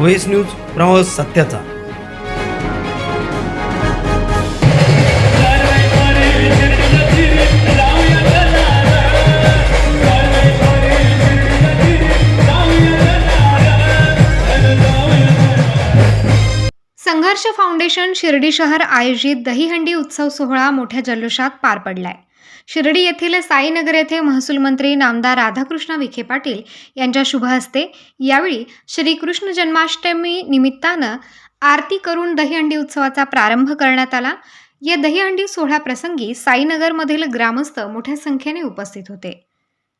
Voice news प्रवास सत्याचा. संघर्ष फाउंडेशन शिर्डी शहर आयोजित दहीहंडी उत्सव सोहळा मोठ्या जल्लोषात पार पडलाय. शिर्डी येथील साईनगर येथे महसूल मंत्री नामदार राधाकृष्ण विखे पाटील यांच्या शुभ हस्ते यावेळी श्रीकृष्ण जन्माष्टमी निमित्तानं आरती करून दहीहंडी उत्सवाचा प्रारंभ करण्यात आला. या दहीहंडी सोहळ्याप्रसंगी साईनगरमधील ग्रामस्थ मोठ्या संख्येने उपस्थित होते.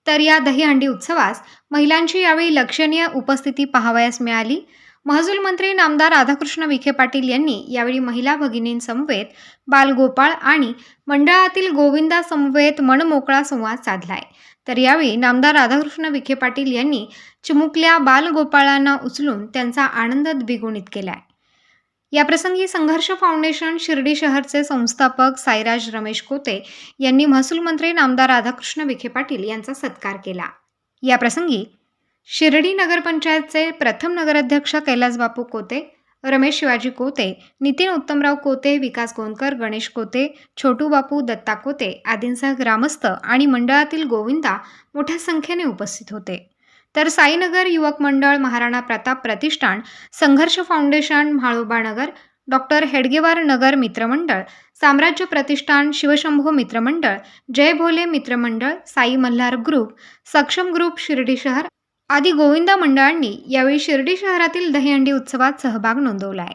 तर या दहीहंडी उत्सवास महिलांची यावेळी लक्षणीय उपस्थिती पाहावयास मिळाली. महसूल मंत्री नामदार राधाकृष्ण विखे पाटील यांनी यावेळी महिला भगिनींसमवेत बालगोपाळ आणि मंडळातील गोविंदा समवेत मनमोकळा संवाद साधलाय. तर यावेळी नामदार राधाकृष्ण विखे पाटील यांनी चिमुकल्या बालगोपाळांना उचलून त्यांचा आनंद द्विगुणित केलाय. याप्रसंगी संघर्ष फाउंडेशन शिर्डी शहरचे संस्थापक साईराज रमेश कोते यांनी महसूल मंत्री नामदार राधाकृष्ण विखे पाटील यांचा सत्कार केला. याप्रसंगी शिर्डी नगरपंचायतचे प्रथम नगराध्यक्ष कैलास बापू कोते रमेश शिवाजी कोते नितीन उत्तमराव कोते विकास गोंदकर गणेश कोते छोटू बापू दत्ता कोते आदींसह ग्रामस्थ आणि मंडळातील गोविंदा मोठ्या संख्येने उपस्थित होते. तर साईनगर युवक मंडळ Maharana Pratap Pratishthan Sangharsh foundation Mhaloba Nagar doctor Hedgewar Nagar Mitramandal Samrajya Pratishthan Shivshambho Mitramandal Jai Bhole Mitramandal Sai Malhar group Saksham group Shirdi शहर आदी गोविंदा मंडळांनी यावेळी शिर्डी शहरातील दहीहंडी उत्सवात सहभाग नोंदवला आहे.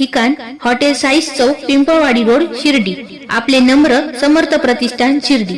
ठिकाण हॉटेल साईस चौक पिंपळवाडी रोड शिर्डी. आपले नम्र समर्थ प्रतिष्ठान शिर्डी.